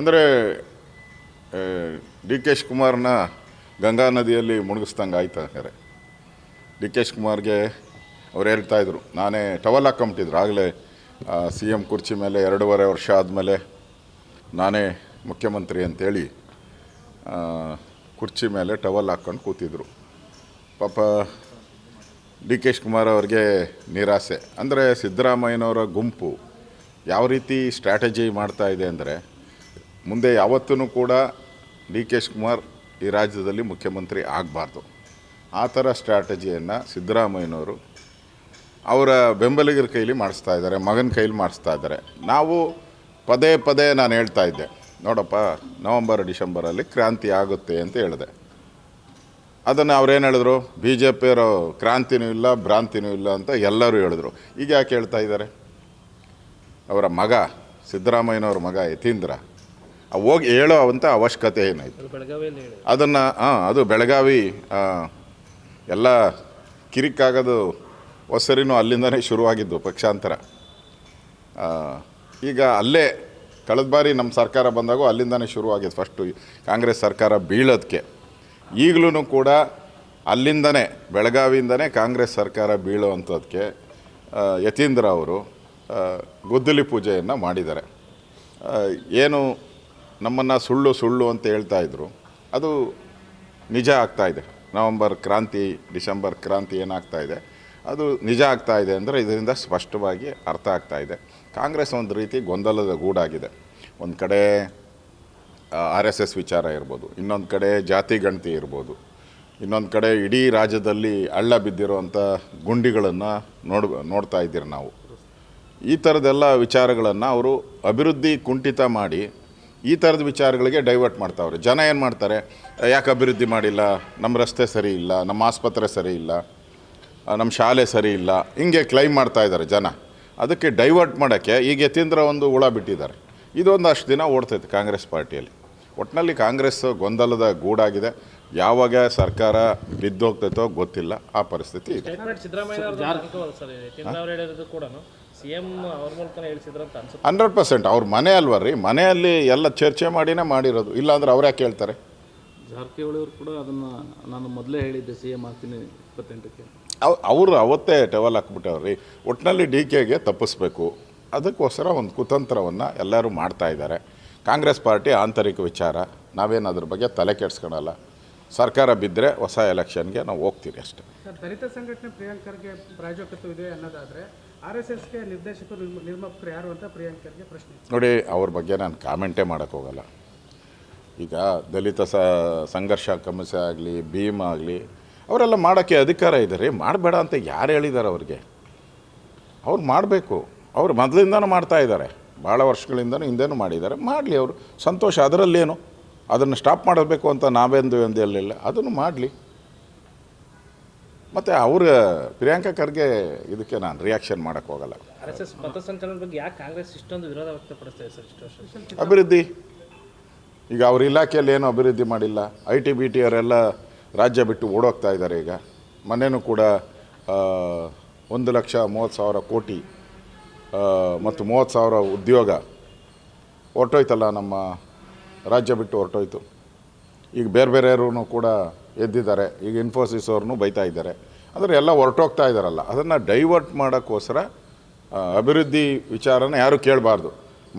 ಅಂದರೆ D K ಶಿವಕುಮಾರ್ನ Ganga ನದಿಯಲ್ಲಿ ಮುಳುಗಿಸ್ದಂಗೆ ಆಯ್ತು ಹಂಗಾರೆ ಡಿ ಕೆ ಶಿವಕುಮಾರ್ಗೆ ಅವ್ರು ಹೇಳ್ತಾ ಇದ್ರು, ನಾನೇ ಟವಲ್ ಹಾಕೊಂಬಿಟ್ಟಿದ್ರು, ಆಗಲೇ ಸಿ ಎಂ ಕುರ್ಚಿ ಮೇಲೆ ಎರಡೂವರೆ ವರ್ಷ ಆದಮೇಲೆ ನಾನೇ ಮುಖ್ಯಮಂತ್ರಿ ಅಂತೇಳಿ ಕುರ್ಚಿ ಮೇಲೆ ಟವಲ್ ಹಾಕ್ಕೊಂಡು ಕೂತಿದ್ರು. ಪಾಪ ಡಿ ಕೆ ಶಿವಕುಮಾರ್ ಅವ್ರಿಗೆ ನಿರಾಸೆ. ಅಂದರೆ ಸಿದ್ದರಾಮಯ್ಯನವರ ಗುಂಪು ಯಾವ ರೀತಿ ಸ್ಟ್ರಾಟಜಿ ಮಾಡ್ತಾ ಇದೆ ಅಂದರೆ ಮುಂದೆ ಯಾವತ್ತೂ ಕೂಡ ಡಿ ಕೆ ಶಿವಕುಮಾರ್ ಈ ರಾಜ್ಯದಲ್ಲಿ ಮುಖ್ಯಮಂತ್ರಿ ಆಗಬಾರ್ದು. ಆ ಥರ ಸ್ಟ್ರಾಟಜಿಯನ್ನು ಸಿದ್ದರಾಮಯ್ಯನವರು ಅವರ ಬೆಂಬಲಿಗರ ಕೈಲಿ ಮಾಡಿಸ್ತಾ ಇದ್ದಾರೆ, ಮಗನ ಕೈಲಿ ಮಾಡಿಸ್ತಾ ಇದ್ದಾರೆ. ನಾವು ಪದೇ ಪದೇ ನಾನು ಹೇಳ್ತಾ ಇದ್ದೆ, ನೋಡಪ್ಪ, ನವಂಬರ್, ಡಿಸೆಂಬರಲ್ಲಿ ಕ್ರಾಂತಿ ಆಗುತ್ತೆ ಅಂತ ಹೇಳಿದೆ. ಅದನ್ನು ಅವ್ರೇನು ಹೇಳಿದ್ರು? ಬಿ ಜೆ ಪಿಯವರು ಕ್ರಾಂತಿನೂ ಇಲ್ಲ, ಭ್ರಾಂತಿನೂ ಇಲ್ಲ ಅಂತ ಎಲ್ಲರೂ ಹೇಳಿದ್ರು. ಈಗ ಯಾಕೆ ಹೇಳ್ತಾ ಇದ್ದಾರೆ? ಅವರ ಮಗ, ಸಿದ್ದರಾಮಯ್ಯನವ್ರ ಮಗ ಯತೀಂದ್ರ ಹೋಗಿ ಹೇಳೋ ಅಂಥ ಅವಶ್ಯಕತೆ ಏನಾಯಿತು? ಅದನ್ನು ಹಾಂ ಅದು ಬೆಳಗಾವಿ ಎಲ್ಲ ಕಿರಿಕಾಗೋದು ಹೊಸರಿನೂ ಅಲ್ಲಿಂದನೇ ಶುರುವಾಗಿದ್ದು ಪಕ್ಷಾಂತರ. ಈಗ ಅಲ್ಲೇ ಕಳೆದ ಬಾರಿ ನಮ್ಮ ಸರ್ಕಾರ ಬಂದಾಗೂ ಅಲ್ಲಿಂದನೇ ಶುರುವಾಗಿದೆ ಫಸ್ಟು ಕಾಂಗ್ರೆಸ್ ಸರ್ಕಾರ ಬೀಳೋದಕ್ಕೆ ಈಗಲೂ ಕೂಡ ಅಲ್ಲಿಂದನೇ ಬೆಳಗಾವಿಯಿಂದನೇ ಕಾಂಗ್ರೆಸ್ ಸರ್ಕಾರ ಬೀಳೋ ಅಂಥದ್ದಕ್ಕೆ ಯತೀಂದ್ರ ಅವರು ಗುದ್ದಲಿ ಪೂಜೆಯನ್ನು ಮಾಡಿದ್ದಾರೆ. ಏನು ನಮ್ಮನ್ನು ಸುಳ್ಳು ಸುಳ್ಳು ಅಂತ ಹೇಳ್ತಾ ಇದ್ರು. ಅದು ನಿಜ ಆಗ್ತಾ ಇದೆ. ನವಂಬರ್ ಕ್ರಾಂತಿ, ಡಿಸೆಂಬರ್ ಕ್ರಾಂತಿ ಏನಾಗ್ತಾ ಇದೆ? ಅದು ನಿಜ ಆಗ್ತಾ ಇದೆ ಅಂದರೆ ಇದರಿಂದ ಸ್ಪಷ್ಟವಾಗಿ ಅರ್ಥ ಆಗ್ತಾ ಇದೆ. ಕಾಂಗ್ರೆಸ್ ಒಂದು ರೀತಿ ಗೊಂದಲದ ಗೂಡಾಗಿದೆ. ಒಂದು ಕಡೆ ಆರ್ ಎಸ್ ಎಸ್ ವಿಚಾರ ಇರ್ಬೋದು. ಇನ್ನೊಂದು ಕಡೆ ಜಾತಿ ಗಣತಿ ಇರ್ಬೋದು. ಇನ್ನೊಂದು ಕಡೆ ಇಡೀ ರಾಜ್ಯದಲ್ಲಿ ಹಳ್ಳ ಬಿದ್ದಿರುವಂಥ ಗುಂಡಿಗಳನ್ನು ನೋಡ್, ನೋಡ್ತಾ ಇದ್ದೀರಿ ನಾವು. ಈ ಥರದೆಲ್ಲ ವಿಚಾರಗಳನ್ನು ಅವರು ಅಭಿವೃದ್ಧಿ ಕುಂಠಿತ ಮಾಡಿ ಈ ಥರದ ವಿಚಾರಗಳಿಗೆ ಡೈವರ್ಟ್ ಮಾಡ್ತಾವ್ರೆ. ಜನ ಏನು ಮಾಡ್ತಾರೆ, ಯಾಕೆ ಅಭಿವೃದ್ಧಿ ಮಾಡಿಲ್ಲ ನಮ್ಮ ರಸ್ತೆ ಸರಿ ಇಲ್ಲ ನಮ್ಮ ಆಸ್ಪತ್ರೆ ಸರಿ ಇಲ್ಲ ನಮ್ಮ ಶಾಲೆ ಸರಿ ಇಲ್ಲ, ಹಿಂಗೆ ಕ್ಲೈಮ್ ಮಾಡ್ತಾ ಇದ್ದಾರೆ ಜನ. ಅದಕ್ಕೆ ಡೈವರ್ಟ್ ಮಾಡೋಕ್ಕೆ ಈಗ ಯತೀಂದ್ರ ಒಂದು ಹುಳ ಬಿಟ್ಟಿದ್ದಾರೆ. ಇದೊಂದು ಅಷ್ಟು ದಿನ ಓಡ್ತೈತೆ ಕಾಂಗ್ರೆಸ್ ಪಾರ್ಟಿಯಲ್ಲಿ. ಒಟ್ಟಿನಲ್ಲಿ ಕಾಂಗ್ರೆಸ್ ಗೊಂದಲದ ಗೂಡಾಗಿದೆ. ಯಾವಾಗ ಸರ್ಕಾರ ಬಿದ್ದೋಗ್ತೈತೋ ಗೊತ್ತಿಲ್ಲ. ಆ ಪರಿಸ್ಥಿತಿ ಇದೆ. Hundred percent. ಅವ್ರ ಮನೆ ಅಲ್ವಾ ರೀ? ಮನೆಯಲ್ಲಿ ಎಲ್ಲ ಚರ್ಚೆ ಮಾಡಿನೇ ಮಾಡಿರೋದು. ಇಲ್ಲಾಂದ್ರೆ ಅವ್ರು ಯಾಕೆ ಹೇಳ್ತಾರೆ? ಜಾರಕಿಹೊಳಿ ಅವರು ಕೂಡ ಅದನ್ನು ನಾನು ಮೊದಲೇ ಹೇಳಿದ್ದೆ ಸಿ ಎಂ ಆಗ್ತೀನಿ ಇಪ್ಪತ್ತೆಂಟಕ್ಕೆ. ಅವರು ಅವತ್ತೇ ಟವಲ್ ಹಾಕ್ಬಿಟ್ಟವ್ರಿ ರೀ. ಒಟ್ಟಿನಲ್ಲಿ ಡಿ ಕೆಗೆ ತಪ್ಪಿಸ್ಬೇಕು. ಅದಕ್ಕೋಸ್ಕರ ಒಂದು ಕುತಂತ್ರವನ್ನು ಎಲ್ಲರೂ ಮಾಡ್ತಾ ಇದ್ದಾರೆ. ಕಾಂಗ್ರೆಸ್ ಪಾರ್ಟಿ ಆಂತರಿಕ ವಿಚಾರ. ನಾವೇನು ಅದ್ರ ಬಗ್ಗೆ ತಲೆ ಕೆಡ್ಸ್ಕೊಳಲ್ಲ. ಸರ್ಕಾರ ಬಿದ್ದರೆ ಹೊಸ ಎಲೆಕ್ಷನ್ಗೆ ನಾವು ಹೋಗ್ತೀವಿ ಅಷ್ಟೇ. ದಲಿತ ಸಂಘಟನೆ ಪ್ರಿಯಾಂಕರ್ಗೆ ಪ್ರಾಯೋಜಕತ್ವ ಇದೆ ಅನ್ನೋದಾದರೆ ಆರ್ ಎಸ್ ಎಸ್ಗೆ ನಿರ್ದೇಶಕರು ನಿರ್ಮ- ನಿರ್ಮಾಪಕರು ಯಾರು ಅಂತ ಪ್ರಿಯಾಂಕರ್ಗೆ ಪ್ರಶ್ನೆ ನೋಡಿ ಅವ್ರ ಬಗ್ಗೆ ನಾನು ಕಾಮೆಂಟೇ ಮಾಡೋಕ್ಕೋಗಲ್ಲ ಈಗ ದಲಿತ ಸ ಸಂಘರ್ಷ ಕಮಿಷನ್ ಆಗಲಿ ಭೀಮ್ ಆಗಲಿ ಅವರೆಲ್ಲ ಮಾಡೋಕ್ಕೆ ಅಧಿಕಾರ ಇದೆ ರೀ ಮಾಡಬೇಡ ಅಂತ ಯಾರು ಹೇಳಿದ್ದಾರೆ ಅವ್ರಿಗೆ? ಅವ್ರು ಮಾಡಬೇಕು. ಅವ್ರು ಮೊದಲಿಂದನೂ ಮಾಡ್ತಾ ಇದ್ದಾರೆ. ಭಾಳ ವರ್ಷಗಳಿಂದನೂ ಹಿಂದೆನೂ ಮಾಡಿದ್ದಾರೆ. ಮಾಡಲಿ ಅವರು. ಸಂತೋಷ. ಅದರಲ್ಲೇನು? ಅದನ್ನು ಸ್ಟಾಪ್ ಮಾಡಬೇಕು ಅಂತ ನಾವೆಂದು ಎಂದು ಹೇಳಲಿಲ್ಲ ಅದನ್ನು ಮಾಡಲಿ. ಮತ್ತು ಅವರ ಪ್ರಿಯಾಂಕಾ ಖರ್ಗೆ ಇದಕ್ಕೆ ನಾನು ರಿಯಾಕ್ಷನ್ ಮಾಡೋಕ್ಕೆ ಹೋಗಲ್ಲ. ಅಭಿವೃದ್ಧಿ. ಈಗ ಅವ್ರ ಇಲಾಖೆಯಲ್ಲಿ ಏನು ಅಭಿವೃದ್ಧಿ ಮಾಡಿಲ್ಲ. ಐ ಟಿ ಬಿ ಟಿ ಅವರೆಲ್ಲ ರಾಜ್ಯ ಬಿಟ್ಟು ಓಡೋಗ್ತಾ ಇದ್ದಾರೆ ಈಗ. ಮೊನ್ನೆನೂ ಕೂಡ ಒಂದು ಲಕ್ಷ ಮೂವತ್ತು ಸಾವಿರ ಕೋಟಿ ಮತ್ತು ಮೂವತ್ತು ಸಾವಿರ ಉದ್ಯೋಗ. ಹೊರಟೋಯ್ತಲ್ಲ ನಮ್ಮ ರಾಜ್ಯ ಬಿಟ್ಟು ಹೊರಟೋಯ್ತು. ಈಗ ಬೇರೆ ಬೇರೆಯವ್ರೂ ಕೂಡ ಎದ್ದಿದ್ದಾರೆ. ಈಗ ಇನ್ಫೋಸಿಸ್ ಅವ್ರನ್ನೂ ಬೈತಾ ಇದ್ದಾರೆ. ಅಂದರೆ ಎಲ್ಲ ಹೊರಟೋಗ್ತಾ ಇದ್ದಾರಲ್ಲ. ಅದನ್ನು ಡೈವರ್ಟ್ ಮಾಡೋಕ್ಕೋಸ್ಕರ ಅಭಿವೃದ್ಧಿ ವಿಚಾರನ ಯಾರೂ ಕೇಳಬಾರ್ದು.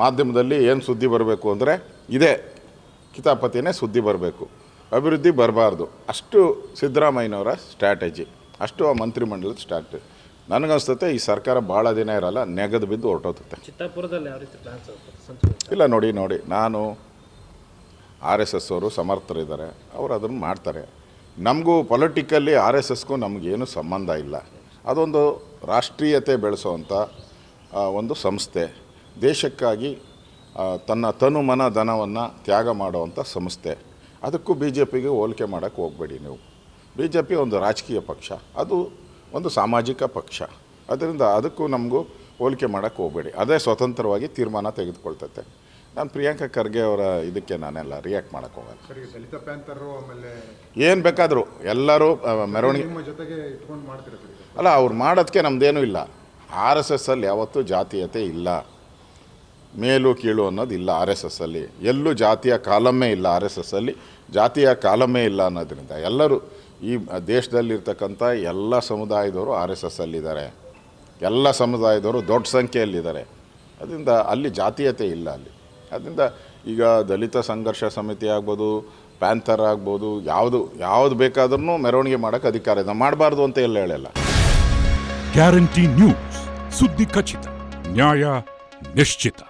ಮಾಧ್ಯಮದಲ್ಲಿ ಏನು ಸುದ್ದಿ ಬರಬೇಕು ಅಂದರೆ ಇದೇ. ಕಿತಾಪತಿನೇ ಸುದ್ದಿ ಬರಬೇಕು. ಅಭಿವೃದ್ಧಿ ಬರಬಾರ್ದು. ಅಷ್ಟು ಸಿದ್ದರಾಮಯ್ಯನವರ ಸ್ಟ್ರಾಟಜಿ ಅಷ್ಟು ಆ ಮಂತ್ರಿಮಂಡಲದ ಸ್ಟ್ರಾಟಜಿ ನನಗನ್ಸ್ತತೆ ಈ ಸರ್ಕಾರ ಭಾಳ ದಿನ ಇರಲ್ಲ ನೆಗದು ಬಿದ್ದು ಹೊರಟೋಗುತ್ತೆ. ಚಿತ್ತಾಪುರದಲ್ಲಿ ಯಾವ ರೀತಿ ಪ್ಲಾನ್ಸ್ ಪಥಸಂಚಲನ ಇಲ್ಲ ನೋಡಿ ನೋಡಿ. ನಾನು ಆರ್ ಎಸ್ ಎಸ್ ಅವರು ಸಮರ್ಥರಿದ್ದಾರೆ, ಅವರು ಅದನ್ನು ಮಾಡ್ತಾರೆ. ನಮಗೂ ಪೊಲಿಟಿಕಲ್ಲಿ ಆರ್ ಎಸ್ ಎಸ್ಗೂ ನಮಗೇನು ಸಂಬಂಧ ಇಲ್ಲ. ಅದೊಂದು ರಾಷ್ಟ್ರೀಯತೆ ಬೆಳೆಸೋವಂಥ ಒಂದು ಸಂಸ್ಥೆ. ದೇಶಕ್ಕಾಗಿ ತನ್ನ ತನು ಮನ ಧನವನ್ನು ತ್ಯಾಗ ಮಾಡುವಂಥ ಸಂಸ್ಥೆ. ಅದಕ್ಕೂ ಬಿ ಜೆ ಪಿಗೆ ಹೋಲಿಕೆ ಮಾಡೋಕ್ಕೆ ಹೋಗಬೇಡಿ ನೀವು. ಬಿ ಜೆ ಪಿ ಒಂದು ರಾಜಕೀಯ ಪಕ್ಷ. ಅದು ಒಂದು ಸಾಮಾಜಿಕ ಪಕ್ಷ. ಅದರಿಂದ ಅದಕ್ಕೂ ನಮಗೂ ಹೋಲಿಕೆ ಮಾಡೋಕ್ಕೆ ಹೋಗಬೇಡಿ. ಅದೇ ಸ್ವತಂತ್ರವಾಗಿ ತೀರ್ಮಾನ ತೆಗೆದುಕೊಳ್ತೈತೆ. ನಾನು ಪ್ರಿಯಾಂಕಾ ಖರ್ಗೆ ಅವರ ಇದಕ್ಕೆ ನಾನೆಲ್ಲ ರಿಯಾಕ್ಟ್ ಮಾಡಕ್ಕೆ ಹೋಗಲ್ಲ. ಸರಿ ದಲಿತ ಪ್ಯಾಂತರು ಆಮೇಲೆ ಏನು ಬೇಕಾದರೂ ಎಲ್ಲರೂ ಆ, ಮೆರವಣಿಗೆ ನಿಮ್ಮ ಜೊತೆಗೆ ಇಟ್ಕೊಂಡು ಮಾಡ್ತೀರಾ ಸರ್? ಈಗ? ಅಲ್ಲ ಅವ್ರು ಮಾಡೋದಕ್ಕೆ ನಮ್ಮದೇನೂ ಇಲ್ಲ. ಆರ್ ಎಸ್ ಎಸ್ ಅಲ್ಲಿ ಯಾವತ್ತೂ ಜಾತೀಯತೆ ಇಲ್ಲ. ಮೇಲು ಕೀಳು ಅನ್ನೋದು ಇಲ್ಲ ಆರ್ ಎಸ್ ಎಸ್ ಅಲ್ಲಿ. ಎಲ್ಲೂ ಜಾತಿಯ ಕಾಲಮ್ಮೇ ಇಲ್ಲ ಆರ್ ಎಸ್ ಎಸ್ ಅಲ್ಲಿ. ಜಾತಿಯ ಕಾಲಮ್ಮೇ ಇಲ್ಲ ಅನ್ನೋದ್ರಿಂದ ಎಲ್ಲರೂ ಈ ದೇಶದಲ್ಲಿರ್ತಕ್ಕಂಥ ಎಲ್ಲ ಸಮುದಾಯದವರು ಆರ್ ಎಸ್ ಎಸ್ ಅಲ್ಲಿದ್ದಾರೆ. ಎಲ್ಲ ಸಮುದಾಯದವರು ದೊಡ್ಡ ಸಂಖ್ಯೆಯಲ್ಲಿದ್ದಾರೆ. ಅದರಿಂದ ಅಲ್ಲಿ ಜಾತೀಯತೆ ಇಲ್ಲ ಅಲ್ಲಿ. ಅದರಿಂದ ಈಗ ದಲಿತ ಸಂಘರ್ಷ ಸಮಿತಿ ಆಗ್ಬೋದು, ಪ್ಯಾಂಥರ್ ಆಗ್ಬೋದು, ಯಾವುದು ಯಾವುದು ಬೇಕಾದ್ರೂ ಮೆರವಣಿಗೆ ಮಾಡೋಕ್ಕೆ ಅಧಿಕಾರ ಇದೆ. ಮಾಡಬಾರ್ದು ಅಂತ ಎಲ್ಲ ಹೇಳಲ್ಲ. ಗ್ಯಾರಂಟಿ ನ್ಯೂಸ್ ಸುದ್ದಿ ಖಚಿತ, ನ್ಯಾಯ ನಿಶ್ಚಿತ.